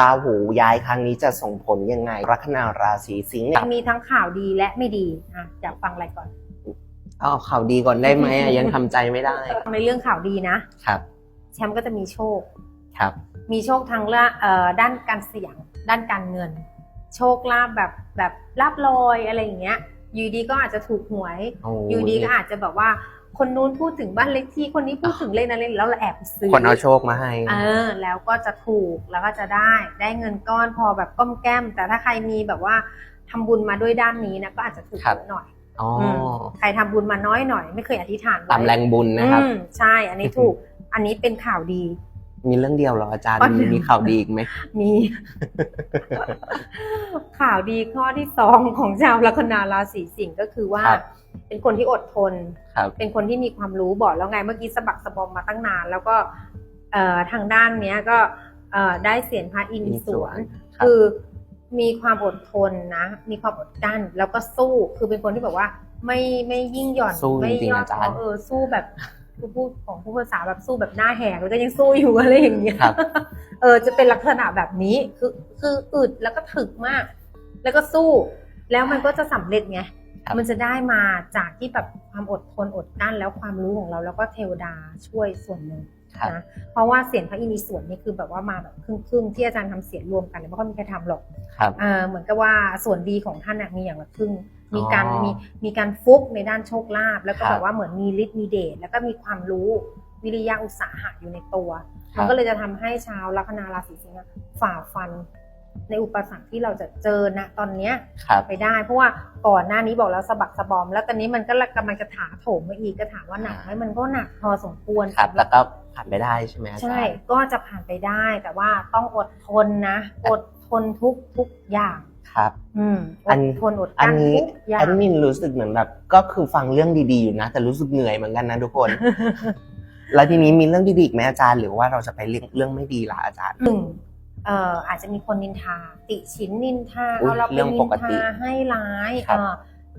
ราหูย้ายครั้งนี้จะส่งผลยังไง ลัคนาราศีสิงห์เนี่ยมีทั้งข่าวดีและไม่ดีอะอยากฟังอะไรก่อนเอาข่าวดีก่อนได้ไหมอะยังทำใจไม่ได้ ในเรื่องข่าวดีนะ ครับ แชมป์ก็จะมีโชค ครับ มีโชคทางละเอ่อด้านการเสี่ยง ด้านการเงิน โชคลาภแบบแบบลาบลอยอะไรอย่างเงี้ย อยู่ดีก็อาจจะถูกหวย โอ้อยู่ดีก็อาจจะแบบว่า คนนู้นพูดถึงบ้านเล็กที่คนนี้พูดถึงเลขนั้นเลขนี้แล้วเราแอบไปซื้อคนเอาโชคมาให้เออแล้วก็จะถูกแล้วก็จะได้ได้เงินก้อนพอแบบก้มแก้ม แต่ถ้าใครมีแบบว่าทำบุญมาด้วยด้านนี้นะก็อาจจะถูกเยอะหน่อยอ๋อมใครทำบุญมาน้อยหน่อย ไม่เคยอธิษฐานไว้ตามแรงบุญนะครับอืมใช่ อันนี้ถูกอันนี้เป็นข่าวดี มีเรื่องเดียวเหรออาจารย์อ๋อมีมีข่าวดีอีกไหม มี ข่าวดีข้อที่สองของชาวลัคนาราศีสิงห์ก็คือว่าครับเป็นคนที่อดทนครับเป็นคนที่มีความรู้บอกแล้วไงเมื่อกี้สะบักสะบอมมาตั้งนาน แล้วก็เอ่อทางด้านเนี้ยก็เอ่อได้เสียงพระอินทร์สวนครับคือมีความอดทนนะ มีความอดกลั้น แล้วก็สู้ คือเป็นคนที่แบบว่า ไม่ไม่ยิ่งหย่อนสู้ไม่จริงๆย่ออาจารย์ท้อเออสู้แบบ ผู้พูดของผู้ภาษาแบบสู้แบบหน้าแหกแล้วก็ยังสู้อยู่อะไรอย่างเงี้ยครับเออจะเป็นลักษณะแบบนี้คือคืออึดแล้วก็ถึกมาก แล้วก็สู้ แล้วมันก็จะสำเร็จไงครับมันจะได้มาจากที่แบบความอดทนอดกลั้นแล้วความรู้ของเราแล้วก็เทวดาช่วยส่วนหนึ่งครับนะเพราะว่าเสียงพระอินทร์ส่วนนี่คือแบบว่ามาแบบครึ่งๆที่อาจารย์ทำเสียงรวมกันเนี่ยไม่ค่อยมีใครทำหรอกครับเออเหมือนกับว่าส่วนดีของท่านน่ะมีอย่างละครึ่ง มีการอ๋อมีมีการฟุกในด้านโชคลาภแล้วก็ครับแบบว่าเหมือนมีฤทธิ์มีเดชแล้วก็มีความรู้วิริยะอุตสาหะอยู่ในตัวครับมันก็เลยจะทำให้ชาวลัคนาราศีสิงห์อะฝ่าฟันในอุปสรรคที่เราจะเจอนะตอนเนี้ยครับไปได้ เพราะว่าก่อนหน้านี้บอกแล้วสะบักสะบอม แล้วตอนนี้มันก็กำลังจะถาโถมมาอีกก็ถามว่าหนักไหมมันก็หนักพอสมควรครับสำหแล้วก็ผ่านไปได้ใช่ไหมอาจารย์ใช่ก็จะผ่านไปได้แต่ว่าต้องอดทนนะ อดท นทุกทุกอย่างครับ อืมออัดนทนอดอักนลั้นนี้ทุกอย่าแองดมินรู้สึกเหมือนแบบ ก็คือฟังเรื่องดีๆอยู่นะ แต่รู้สึกเหนื่อยเหมือนกันนะทุกคน แล้วทีนี้มีเรื่องดีๆอีกไหมอาจารย์หรือว่าเราจะไปเรื่องเรื่องไม่ดีล่ะอาจารย์หนึ่งเอ่ออาจจะมีคนนินทา ติชินนินทาอุ๊ยเอาเราไปเรื่องนิปนกติทาให้ร้ายครับเอ่อ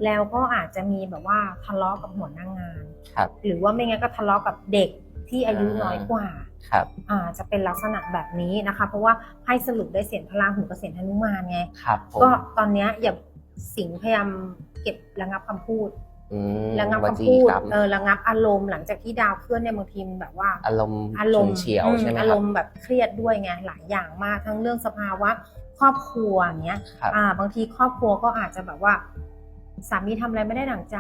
แล้วก็อาจจะมีแบบว่าทะเลาะกับหัวหน้างานครับหรือว่าไม่งั้นก็ทะเลาะกับเด็กที่อายุอ่าน้อยกว่า ครับอ่าจะเป็นลักษณะแบบนี้นะคะ เพราะว่าให้สรุปได้เสียงพลังหูกับเสียงหนุมานไงครับผมก็ตอนเนี้ยอย่าสิงห์พยายามเก็บระงับคำพูดอืมระงับวคำจีพูดกรรมเออระงับอารมณ์หลังจากที่ดาวเคลื่อนเนี่ยบางทีมันแบบว่า อารมณ์อารมณ์ฉุนเฉียวอืมใช่ไหมอาครรับมณ์แบบเครียดด้วยไงหลายอย่างมากทั้งเรื่องสภาวะครอบครัวอย่างเงี้ยครับอ่า บางทีครอบครัวก็อาจจะแบบว่า สามีทำอะไรไม่ได้ดั่งใจ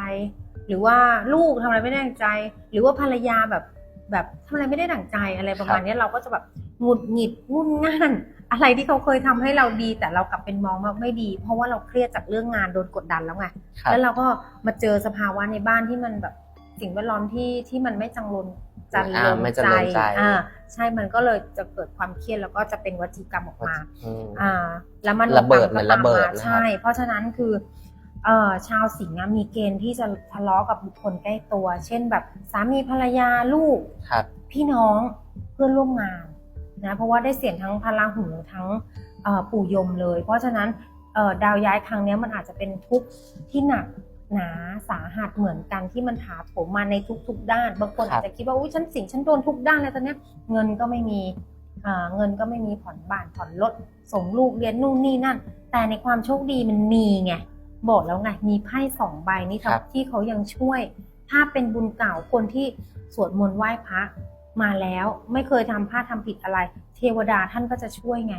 หรือว่าลูกทำอะไรไม่ได้ดั่งใจ หรือว่าภรรยาแบบ แบบทำอะไรไม่ได้ดั่งใจอะไรประมาณเนี้ยเราก็จะแบบหงุดหงิดงุ่นง่านอะไรที่เขาเคยทำให้เราดี แต่เรากลับเป็นมองว่าไม่ดี เพราะว่าเราเครียดจากเรื่องงานโดนกดดันแล้วไงครับแล้วเราก็มาเจอสภาวะในบ้านที่มันแบบสิ่งแวดล้อมที่ที่มันไม่จังรนจันอ่าลนไม่จันใจลนใจอ่าใช่มันก็เลยจะเกิดความเครียดแล้วก็จะเป็นวัจีกรรมออกมาอืมอ่าแล้วมันระเบิดก็เหมือนตาระเบิดมานะครับใช่ เพราะฉะนั้นคือเอ่อ ชาวสิงห์อะมีเกณฑ์ที่จะทะเลาะกับบุคคลใกล้ตัว เช่นแบบสามีภรรยาลูก ครับพี่น้องเพื่อนร่วมงานนะเพราะว่าได้เสียงทั้งพลังหูทั้งเอ่อปู่ยมเลย เพราะฉะนั้นเอ่อดาวย้ายครั้งเนี้ยมันอาจจะเป็นทุกข์ที่หนักหนาสาหัสเหมือนกันที่มันถาโถมมาในทุกๆด้าน บางคนครับอาจจะคิดว่าอุ้ยฉันสิงฉันโดนทุกด้านเลยตอนเนี้ยเงินก็ไม่มีอ่าเงินก็ไม่มีผ่อนบ้านผ่อนรถส่งลูกเรียนนู่นนี่นั่น แต่ในความโชคดีมันมีไง บอกแล้วไงมีไพ่สองใบนี่ครับ ที่เขายังช่วย ถ้าเป็นบุญเก่าคนที่สวดมนต์ไหว้พระมาแล้วไม่เคยทำพลาดทำผิดอะไร เทวดาท่านก็จะช่วยไง